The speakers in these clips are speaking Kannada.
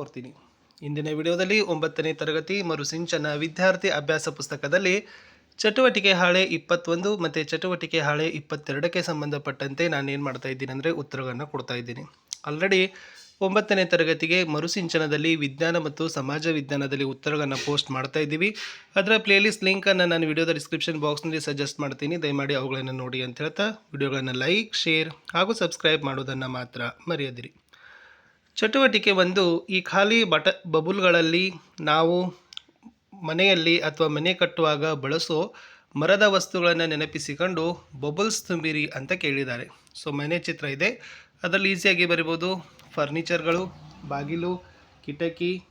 ಕೊಡ್ತೀನಿ. ಇಂದಿನ ವಿಡಿಯೋದಲ್ಲಿ ಒಂಬತ್ತನೇ ತರಗತಿ ಮರುಸಿಂಚನ ವಿದ್ಯಾರ್ಥಿ ಅಭ್ಯಾಸ ಪುಸ್ತಕದಲ್ಲಿ ಚಟುವಟಿಕೆ ಹಾಳೆ ಇಪ್ಪತ್ತೊಂದು ಮತ್ತು ಚಟುವಟಿಕೆ ಹಾಳೆ ಇಪ್ಪತ್ತೆರಡಕ್ಕೆ ಸಂಬಂಧಪಟ್ಟಂತೆ ನಾನು ಏನು ಮಾಡ್ತಾ ಇದ್ದೀನಿ ಅಂದರೆ ಉತ್ತರಗಳನ್ನು ಕೊಡ್ತಾ ಇದ್ದೀನಿ. ಆಲ್ರೆಡಿ ಒಂಬತ್ತನೇ ತರಗತಿಗೆ ಮರುಸಿಂಚನದಲ್ಲಿ ವಿಜ್ಞಾನ ಮತ್ತು ಸಮಾಜ ವಿಜ್ಞಾನದಲ್ಲಿ ಉತ್ತರಗಳನ್ನು ಪೋಸ್ಟ್ ಮಾಡ್ತಾ ಇದ್ದೀವಿ. ಅದರ ಪ್ಲೇಲಿಸ್ಟ್ ಲಿಂಕನ್ನು ನಾನು ವಿಡಿಯೋದ ಡಿಸ್ಕ್ರಿಪ್ಷನ್ ಬಾಕ್ಸ್ನಲ್ಲಿ ಸಜೆಸ್ಟ್ ಮಾಡ್ತೀನಿ. ದಯಮಾಡಿ ಅವುಗಳನ್ನು ನೋಡಿ ಅಂತ ಹೇಳ್ತಾ, ವಿಡಿಯೋಗಳನ್ನು ಲೈಕ್ ಶೇರ್ ಹಾಗೂ ಸಬ್ಸ್ಕ್ರೈಬ್ ಮಾಡೋದನ್ನು ಮಾತ್ರ ಮರೆಯದಿರಿ. ಚಟುವಟಿಕೆ ಒಂದು ಈ ಖಾಲಿ ಬಟ ಬಬುಲ್ಗಳಲ್ಲಿ ನಾವು ಮನೆಯಲ್ಲಿ ಅಥವಾ ಮನೆ ಕಟ್ಟುವಾಗ ಬಳಸೋ ಮರದ ವಸ್ತುಗಳನ್ನು ನೆನಪಿಸಿಕೊಂಡು ಬಬಲ್ಸ್ ತುಂಬಿರಿ ಅಂತ ಕೇಳಿದ್ದಾರೆ. ಸೊ ಮನೆ ಚಿತ್ರ ಇದೆ. ಅದರಲ್ಲಿ ಈಸಿಯಾಗಿ ಬರಿಬೋದು. ಫರ್ನಿಚರ್ಗಳು, ಬಾಗಿಲು, ಕಿಟಕಿ,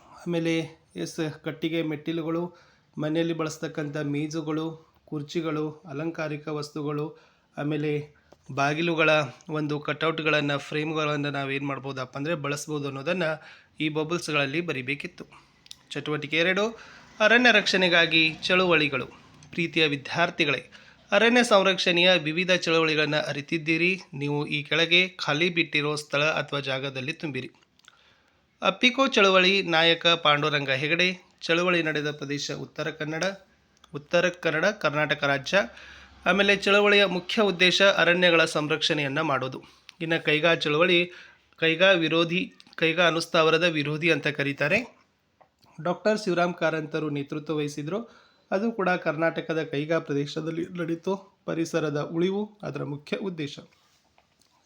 ಆಮೇಲೆ ಎಸ್ ಕಟ್ಟಿಗೆ ಮೆಟ್ಟಿಲುಗಳು, ಮನೆಯಲ್ಲಿ ಬಳಸ್ತಕ್ಕಂಥ ಮೇಜುಗಳು, ಕುರ್ಚಿಗಳು, ಅಲಂಕಾರಿಕ ವಸ್ತುಗಳು, ಆಮೇಲೆ ಬಾಗಿಲುಗಳ ಒಂದು ಕಟೌಟ್ಗಳನ್ನು, ಫ್ರೇಮ್ಗಳನ್ನು ನಾವೇನು ಮಾಡ್ಬೋದಪ್ಪ ಅಂದರೆ ಬಳಸ್ಬೋದು ಅನ್ನೋದನ್ನು ಈ ಬಬಲ್ಸ್ಗಳಲ್ಲಿ ಬರಿಬೇಕಿತ್ತು. ಚಟುವಟಿಕೆ ಎರಡು, ಅರಣ್ಯ ರಕ್ಷಣೆಗಾಗಿ ಚಳುವಳಿಗಳು. ಪ್ರೀತಿಯ ವಿದ್ಯಾರ್ಥಿಗಳೇ, ಅರಣ್ಯ ಸಂರಕ್ಷಣೆಯ ವಿವಿಧ ಚಳುವಳಿಗಳನ್ನು ಅರಿತಿದ್ದೀರಿ. ನೀವು ಈ ಕೆಳಗೆ ಖಾಲಿ ಬಿಟ್ಟಿರೋ ಸ್ಥಳ ಅಥವಾ ಜಾಗದಲ್ಲಿ ತುಂಬಿರಿ. ಅಪ್ಪಿಕೋ ಚಳುವಳಿ, ನಾಯಕ ಪಾಂಡುರಂಗ ಹೆಗಡೆ. ಚಳುವಳಿ ನಡೆದ ಪ್ರದೇಶ ಉತ್ತರ ಕನ್ನಡ ಉತ್ತರ ಕನ್ನಡ, ಕರ್ನಾಟಕ ರಾಜ್ಯ. ಆಮೇಲೆ ಚಳವಳಿಯ ಮುಖ್ಯ ಉದ್ದೇಶ ಅರಣ್ಯಗಳ ಸಂರಕ್ಷಣೆಯನ್ನು ಮಾಡೋದು. ಇನ್ನು ಕೈಗಾ ಚಳವಳಿ, ಕೈಗಾ ವಿರೋಧಿ, ಕೈಗಾ ಅನುಸ್ಥಾವರದ ವಿರೋಧಿ ಅಂತ ಕರೀತಾರೆ. ಡಾಕ್ಟರ್ ಶಿವರಾಮ್ ಕಾರಂತರು ನೇತೃತ್ವ ವಹಿಸಿದರು. ಅದು ಕೂಡ ಕರ್ನಾಟಕದ ಕೈಗಾ ಪ್ರದೇಶದಲ್ಲಿ ನಡೀತು. ಪರಿಸರದ ಉಳಿವು ಅದರ ಮುಖ್ಯ ಉದ್ದೇಶ.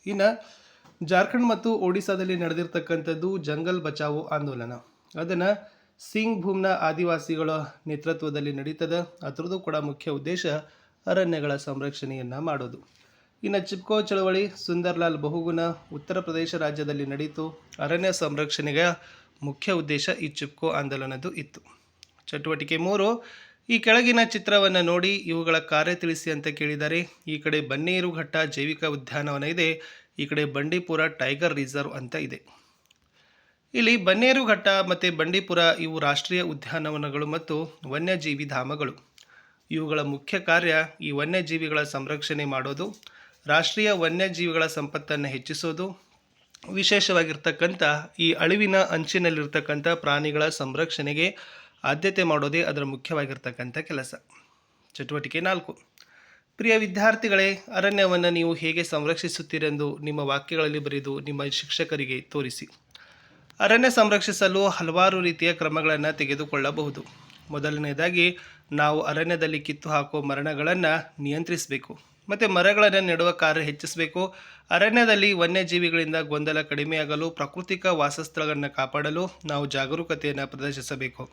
ಇನ್ನು ಜಾರ್ಖಂಡ್ ಮತ್ತು ಒಡಿಸ್ಸಾದಲ್ಲಿ ನಡೆದಿರ್ತಕ್ಕಂಥದ್ದು ಜಂಗಲ್ ಬಚಾವೋ ಆಂದೋಲನ. ಅದನ್ನು ಸಿಂಗ್ ಭೂಮ್ನ ಆದಿವಾಸಿಗಳ ನೇತೃತ್ವದಲ್ಲಿ ನಡೀತದೆ. ಅದರದ್ದು ಕೂಡ ಮುಖ್ಯ ಉದ್ದೇಶ ಅರಣ್ಯಗಳ ಸಂರಕ್ಷಣೆಯನ್ನು ಮಾಡೋದು. ಇನ್ನು ಚಿಪ್ಕೋ ಚಳವಳಿ, ಸುಂದರ್ಲಾಲ್ ಬಹುಗುಣ ಉತ್ತರ ಪ್ರದೇಶ ರಾಜ್ಯದಲ್ಲಿ ನಡೆಯಿತು ಅರಣ್ಯ ಸಂರಕ್ಷಣೆಗೆ ಮುಖ್ಯ ಉದ್ದೇಶ ಈ ಚಿಪ್ಕೋ ಆಂದೋಲನದ್ದು ಇತ್ತು. ಚಟುವಟಿಕೆ ಮೂರು, ಈ ಕೆಳಗಿನ ಚಿತ್ರವನ್ನು ನೋಡಿ ಇವುಗಳ ಕಾರ್ಯ ತಿಳಿಸಿ ಅಂತ ಕೇಳಿದ್ದಾರೆ ಈ ಕಡೆ ಬನ್ನೇರುಘಟ್ಟ ಜೈವಿಕ ಉದ್ಯಾನವನ ಇದೆ, ಈ ಕಡೆ ಬಂಡೀಪುರ ಟೈಗರ್ ರಿಸರ್ವ್ ಅಂತ ಇದೆ. ಇಲ್ಲಿ ಬನ್ನೇರುಘಟ್ಟ ಮತ್ತು ಬಂಡೀಪುರ ಇವು ರಾಷ್ಟ್ರೀಯ ಉದ್ಯಾನವನಗಳು ಮತ್ತು ವನ್ಯಜೀವಿ ಧಾಮಗಳು. ಇವುಗಳ ಮುಖ್ಯ ಕಾರ್ಯ ಈ ವನ್ಯಜೀವಿಗಳ ಸಂರಕ್ಷಣೆ ಮಾಡೋದು, ರಾಷ್ಟ್ರೀಯ ವನ್ಯಜೀವಿಗಳ ಸಂಪತ್ತನ್ನು ಹೆಚ್ಚಿಸೋದು, ವಿಶೇಷವಾಗಿರ್ತಕ್ಕಂಥ ಈ ಅಳಿವಿನ ಅಂಚಿನಲ್ಲಿರ್ತಕ್ಕಂಥ ಪ್ರಾಣಿಗಳ ಸಂರಕ್ಷಣೆಗೆ ಆದ್ಯತೆ ಮಾಡೋದೇ ಅದರ ಮುಖ್ಯವಾಗಿರ್ತಕ್ಕಂಥ ಕೆಲಸ. ಚಟುವಟಿಕೆ ನಾಲ್ಕು. ಪ್ರಿಯ ವಿದ್ಯಾರ್ಥಿಗಳೇ, ಅರಣ್ಯವನ್ನು ನೀವು ಹೇಗೆ ಸಂರಕ್ಷಿಸುತ್ತೀರೆಂದು ನಿಮ್ಮ ವಾಕ್ಯಗಳಲ್ಲಿ ಬರೆದು ನಿಮ್ಮ ಶಿಕ್ಷಕರಿಗೆ ತೋರಿಸಿ. ಅರಣ್ಯ ಸಂರಕ್ಷಿಸಲು ಹಲವಾರು ರೀತಿಯ ಕ್ರಮಗಳನ್ನು ತೆಗೆದುಕೊಳ್ಳಬಹುದು. ಮೊದಲನೇದಾಗಿ ನಾವು ಅರಣ್ಯದಲ್ಲಿ ಕಿತ್ತು ಹಾಕುವ ಮರಣಗಳನ್ನು ನಿಯಂತ್ರಿಸಬೇಕು. ಮತ್ತು ಮರಗಳನ್ನು ನೆಡುವ ಕಾರ್ಯ ಹೆಚ್ಚಿಸಬೇಕು. ಅರಣ್ಯದಲ್ಲಿ ವನ್ಯಜೀವಿಗಳಿಂದ ಗೊಂದಲ ಕಡಿಮೆಯಾಗಲು, ಪ್ರಾಕೃತಿಕ ವಾಸಸ್ಥಳಗಳನ್ನು ಕಾಪಾಡಲು ನಾವು ಜಾಗರೂಕತೆಯನ್ನು ಪ್ರದರ್ಶಿಸಬೇಕು.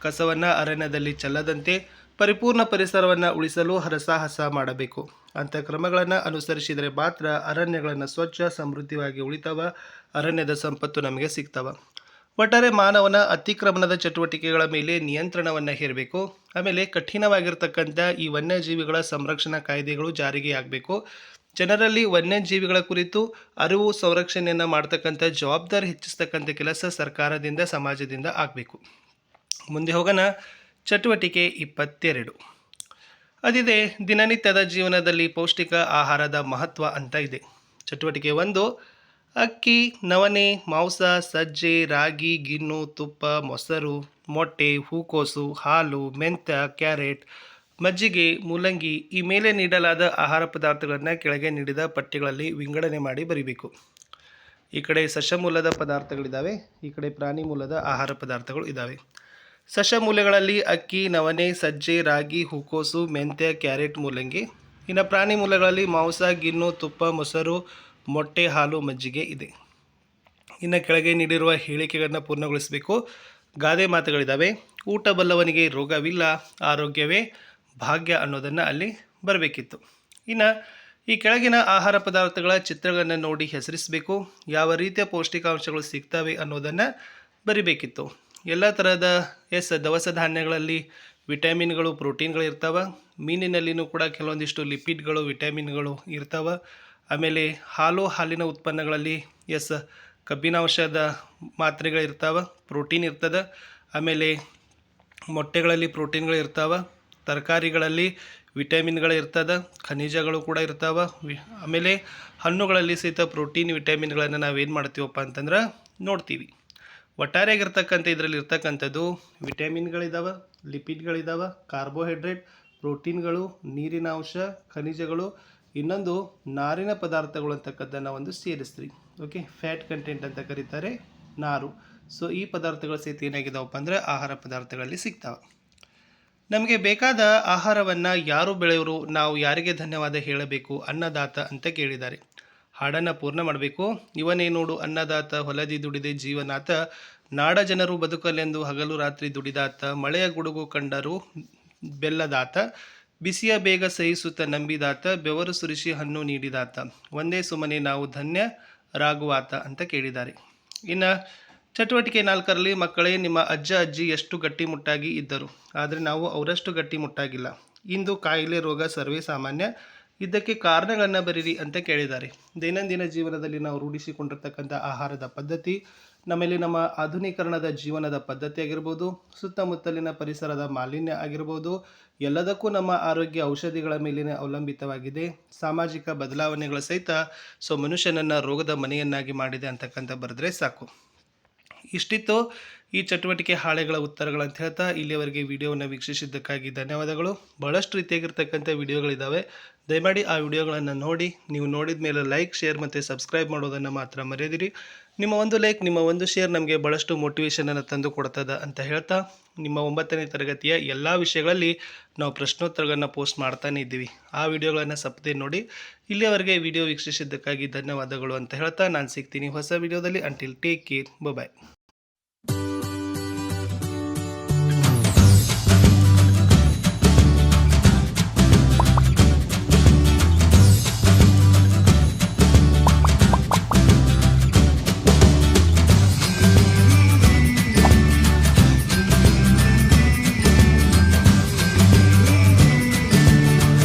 ಕಸವನ್ನು ಅರಣ್ಯದಲ್ಲಿ ಚೆಲ್ಲದಂತೆ ಪರಿಪೂರ್ಣ ಪರಿಸರವನ್ನು ಉಳಿಸಲು ಹರಸಾಹಸ ಮಾಡಬೇಕು. ಅಂಥ ಕ್ರಮಗಳನ್ನು ಅನುಸರಿಸಿದರೆ ಮಾತ್ರ ಅರಣ್ಯಗಳನ್ನು ಸ್ವಚ್ಛ ಸಮೃದ್ಧಿಯಾಗಿ ಉಳಿತಾವ, ಅರಣ್ಯದ ಸಂಪತ್ತು ನಮಗೆ ಸಿಗ್ತವ. ಒಟ್ಟಾರೆ ಮಾನವನ ಅತಿಕ್ರಮಣದ ಚಟುವಟಿಕೆಗಳ ಮೇಲೆ ನಿಯಂತ್ರಣವನ್ನು ಹೇರಬೇಕು. ಆಮೇಲೆ ಕಠಿಣವಾಗಿರ್ತಕ್ಕಂಥ ಈ ವನ್ಯಜೀವಿಗಳ ಸಂರಕ್ಷಣಾ ಕಾಯ್ದೆಗಳು ಜಾರಿಗೆ ಆಗಬೇಕು. ಜನರಲ್ಲಿ ವನ್ಯಜೀವಿಗಳ ಕುರಿತು ಅರಿವು ಸಂರಕ್ಷಣೆಯನ್ನು ಮಾಡ್ತಕ್ಕಂಥ ಜವಾಬ್ದಾರಿ ಹೆಚ್ಚಿಸ್ತಕ್ಕಂಥ ಕೆಲಸ ಸರ್ಕಾರದಿಂದ, ಸಮಾಜದಿಂದ ಆಗಬೇಕು. ಮುಂದೆ ಹೋಗೋಣ. ಚಟುವಟಿಕೆ ಇಪ್ಪತ್ತೆರಡು. ಅದಿದೆ, ದಿನನಿತ್ಯದ ಜೀವನದಲ್ಲಿ ಪೌಷ್ಟಿಕ ಆಹಾರದ ಮಹತ್ವ ಅಂತ ಇದೆ. ಚಟುವಟಿಕೆ ಒಂದು ಅಕ್ಕಿ, ನವಣೆ, ಮಾಂಸ, ಸಜ್ಜೆ, ರಾಗಿ, ಗಿಣ್ಣು, ತುಪ್ಪ, ಮೊಸರು, ಮೊಟ್ಟೆ, ಹೂಕೋಸು, ಹಾಲು, ಮೆಂತ್ಯ, ಕ್ಯಾರೆಟ್, ಮಜ್ಜಿಗೆ, ಮೂಲಂಗಿ ಈ ಮೇಲೆ ನೀಡಲಾದ ಆಹಾರ ಪದಾರ್ಥಗಳನ್ನು ಕೆಳಗೆ ನೀಡಿದ ಪಟ್ಟಿಗಳಲ್ಲಿ ವಿಂಗಡಣೆ ಮಾಡಿ ಬರೀಬೇಕು. ಈ ಕಡೆ ಸಸ್ಯ ಮೂಲದ ಪದಾರ್ಥಗಳಿದ್ದಾವೆ ಈ ಕಡೆ ಪ್ರಾಣಿ ಮೂಲದ ಆಹಾರ ಪದಾರ್ಥಗಳು ಇದ್ದಾವೆ ಸಸ್ಯ ಮೂಲೆಗಳಲ್ಲಿ ಅಕ್ಕಿ, ನವಣೆ, ಸಜ್ಜೆ, ರಾಗಿ, ಹೂಕೋಸು, ಮೆಂತ್ಯ, ಕ್ಯಾರೆಟ್, ಮೂಲಂಗಿ. ಇನ್ನು ಪ್ರಾಣಿ ಮೂಲಗಳಲ್ಲಿ ಮಾಂಸ, ಗಿಣ್ಣು, ತುಪ್ಪ, ಮೊಸರು ಮೊಟ್ಟೆ ಹಾಲು ಮಜ್ಜಿಗೆ ಇದೆ. ಇನ್ನು ಕೆಳಗೆ ನೀಡಿರುವ ಹೇಳಿಕೆಗಳನ್ನು ಪೂರ್ಣಗೊಳಿಸಬೇಕು. ಗಾದೆ ಮಾತುಗಳಿದ್ದಾವೆ ಊಟ ಬಲ್ಲವನಿಗೆ ರೋಗವಿಲ್ಲ, ಆರೋಗ್ಯವೇ ಭಾಗ್ಯ ಅನ್ನೋದನ್ನು ಅಲ್ಲಿ ಬರಬೇಕಿತ್ತು. ಇನ್ನು ಈ ಕೆಳಗಿನ ಆಹಾರ ಪದಾರ್ಥಗಳ ಚಿತ್ರಗಳನ್ನು ನೋಡಿ ಹೆಸರಿಸಬೇಕು. ಯಾವ ರೀತಿಯ ಪೌಷ್ಟಿಕಾಂಶಗಳು ಸಿಗ್ತವೆ ಅನ್ನೋದನ್ನು ಬರಿಬೇಕಿತ್ತು. ಎಲ್ಲ ಥರದ ಎಸ್ ದವಸ ಧಾನ್ಯಗಳಲ್ಲಿ ವಿಟಮಿನ್ಗಳು, ಪ್ರೋಟೀನ್ಗಳು ಇರ್ತಾವೆ. ಮೀನಿನಲ್ಲಿನೂ ಕೂಡ ಕೆಲವೊಂದಿಷ್ಟು ಲಿಪಿಡ್ಗಳು, ವಿಟಮಿನ್ಗಳು ಇರ್ತಾವೆ. ಆಮೇಲೆ ಹಾಲು ಹಾಲಿನ ಉತ್ಪನ್ನಗಳಲ್ಲಿ, ಎಸ್, ಕಬ್ಬಿನಾಂಶದ ಮಾತ್ರೆಗಳಿರ್ತಾವೆ, ಪ್ರೋಟೀನ್ ಇರ್ತದೆ. ಆಮೇಲೆ ಮೊಟ್ಟೆಗಳಲ್ಲಿ ಪ್ರೋಟೀನ್ಗಳು ಇರ್ತಾವೆ ತರಕಾರಿಗಳಲ್ಲಿ ವಿಟಮಿನ್ಗಳು ಇರ್ತದೆ ಖನಿಜಗಳು ಕೂಡ ಇರ್ತಾವೆ. ವಿ, ಆಮೇಲೆ ಹಣ್ಣುಗಳಲ್ಲಿ ಸಹಿತ ಪ್ರೋಟೀನ್, ವಿಟಮಿನ್ಗಳನ್ನು ನಾವೇನು ಮಾಡ್ತೀವಪ್ಪ ಅಂತಂದ್ರೆ ನೋಡ್ತೀವಿ. ಒಟ್ಟಾರೆಯಾಗಿರ್ತಕ್ಕಂಥ ಇದರಲ್ಲಿ ಇರ್ತಕ್ಕಂಥದ್ದು ವಿಟಮಿನ್ಗಳಿದ್ದಾವೆ ಲಿಪಿಡ್ಗಳಿದ್ದಾವೆ ಕಾರ್ಬೋಹೈಡ್ರೇಟ್, ಪ್ರೋಟೀನ್ಗಳು, ನೀರಿನ ಅಂಶ, ಖನಿಜಗಳು ಇನ್ನೊಂದು ನಾರಿನ ಪದಾರ್ಥಗಳು ಅಂತಕ್ಕಂಥದ್ದನ್ನು ಒಂದು ಸೇರಿಸ್ತೀರಿ ಓಕೆ ಫ್ಯಾಟ್ ಕಂಟೆಂಟ್ ಅಂತ ಕರೀತಾರೆ ನಾರು. ಸೊ ಈ ಪದಾರ್ಥಗಳ ಸಹಿತ ಏನಾಗಿದಾವಪ್ಪ ಅಂದರೆ ಆಹಾರ ಪದಾರ್ಥಗಳಲ್ಲಿ ಸಿಗ್ತಾವೆ. ನಮಗೆ ಬೇಕಾದ ಆಹಾರವನ್ನು ಯಾರು ಬೆಳೆಯೋರು, ನಾವು ಯಾರಿಗೆ ಧನ್ಯವಾದ ಹೇಳಬೇಕು, ಅನ್ನದಾತ ಅಂತ ಕೇಳಿದ್ದಾರೆ. ಹಾಡನ್ನು ಪೂರ್ಣ ಮಾಡಬೇಕು. ಇವನೇ ನೋಡು ಅನ್ನದಾತ, ಹೊಲದಿ ದುಡಿದೆ ಜೀವನಾಥ ನಾಡ ಜನರು ಬದುಕಲೆಂದು ಹಗಲು ರಾತ್ರಿ ದುಡಿದಾತ, ಮಳೆಯ ಗುಡುಗು ಕಂಡರು ಬೆಲ್ಲದಾತ ಬಿಸಿಯ ಬೇಗ ಸಹಿಸುತ್ತ ನಂಬಿದಾತ, ಬೆವರು ಸುರಿಸಿ ಹಣ್ಣು ನೀಡಿದಾತ. ಒಂದೇ ಸುಮ್ಮನೆ ನಾವು ಧನ್ಯ ರಾಗುವಾತ ಅಂತ ಕೇಳಿದ್ದಾರೆ. ಇನ್ನು ಚಟುವಟಿಕೆ ನಾಲ್ಕರಲ್ಲಿ ಮಕ್ಕಳೇ ನಿಮ್ಮ ಅಜ್ಜ, ಅಜ್ಜಿ ಎಷ್ಟು ಗಟ್ಟಿಮುಟ್ಟಾಗಿ ಇದ್ದರು. ಆದರೆ ನಾವು ಅವರಷ್ಟು ಗಟ್ಟಿಮುಟ್ಟಾಗಿಲ್ಲ. ಇಂದು ಕಾಯಿಲೆ ರೋಗ ಸರ್ವೇ ಸಾಮಾನ್ಯ. ಇದಕ್ಕೆ ಕಾರಣಗಳನ್ನು ಬರೀರಿ ಅಂತ ಕೇಳಿದ್ದಾರೆ. ದೈನಂದಿನ ಜೀವನದಲ್ಲಿ ನಾವು ರೂಢಿಸಿಕೊಂಡಿರ್ತಕ್ಕಂಥ ಆಹಾರದ ಪದ್ಧತಿ ನಮ್ಮಲ್ಲಿ ನಮ್ಮ ಆಧುನೀಕರಣದ ಜೀವನದ ಪದ್ಧತಿ ಆಗಿರ್ಬೋದು, ಸುತ್ತಮುತ್ತಲಿನ ಪರಿಸರದ ಮಾಲಿನ್ಯ ಆಗಿರ್ಬೋದು, ಎಲ್ಲದಕ್ಕೂ ನಮ್ಮ ಆರೋಗ್ಯ ಔಷಧಿಗಳ ಮೇಲಿನ ಅವಲಂಬಿತವಾಗಿದೆ. ಸಾಮಾಜಿಕ ಬದಲಾವಣೆಗಳ ಸಹಿತ ಸೊ ಮನುಷ್ಯನನ್ನು ರೋಗದ ಮನೆಯನ್ನಾಗಿ ಮಾಡಿದೆ ಅಂತಕ್ಕಂಥ ಬರೆದ್ರೆ ಸಾಕು. ಇಷ್ಟಿತ್ತು ಈ ಚಟುವಟಿಕೆ ಹಾಳೆಗಳ ಉತ್ತರಗಳಂತ ಹೇಳ್ತಾ ಇಲ್ಲಿಯವರೆಗೆ ವಿಡಿಯೋವನ್ನು ವೀಕ್ಷಿಸಿದ್ದಕ್ಕಾಗಿ ಧನ್ಯವಾದಗಳು. ಭಾಳಷ್ಟು ರೀತಿಯಾಗಿರ್ತಕ್ಕಂಥ ವಿಡಿಯೋಗಳಿದ್ದಾವೆ ದಯಮಾಡಿ ಆ ವಿಡಿಯೋಗಳನ್ನು ನೋಡಿ, ನೀವು ನೋಡಿದ ಮೇಲೆ ಲೈಕ್, ಶೇರ್ ಮತ್ತು ಸಬ್ಸ್ಕ್ರೈಬ್ ಮಾಡೋದನ್ನು ಮಾತ್ರ ಮರೆಯದಿರಿ. ನಿಮ್ಮ ಒಂದು ಲೈಕ್, ನಿಮ್ಮ ಒಂದು ಶೇರ್ ನಮಗೆ ಭಾಳಷ್ಟು ಮೋಟಿವೇಶನನ್ನು ತಂದು ಕೊಡ್ತದ ಅಂತ ಹೇಳ್ತಾ ನಿಮ್ಮ ಒಂಬತ್ತನೇ ತರಗತಿಯ ಎಲ್ಲ ವಿಷಯಗಳಲ್ಲಿ ನಾವು ಪ್ರಶ್ನೋತ್ತರಗಳನ್ನು ಪೋಸ್ಟ್ ಮಾಡ್ತಾನೇ ಇದ್ದೀವಿ. ಆ ವಿಡಿಯೋಗಳನ್ನು ಸಪ್ಪದೆ ನೋಡಿ ಇಲ್ಲಿಯವರೆಗೆ ವಿಡಿಯೋ ವೀಕ್ಷಿಸಿದ್ದಕ್ಕಾಗಿ ಧನ್ಯವಾದಗಳು ಅಂತ ಹೇಳ್ತಾ ನಾನು ಸಿಗ್ತೀನಿ ಹೊಸ ವಿಡಿಯೋದಲ್ಲಿ. Until take care bye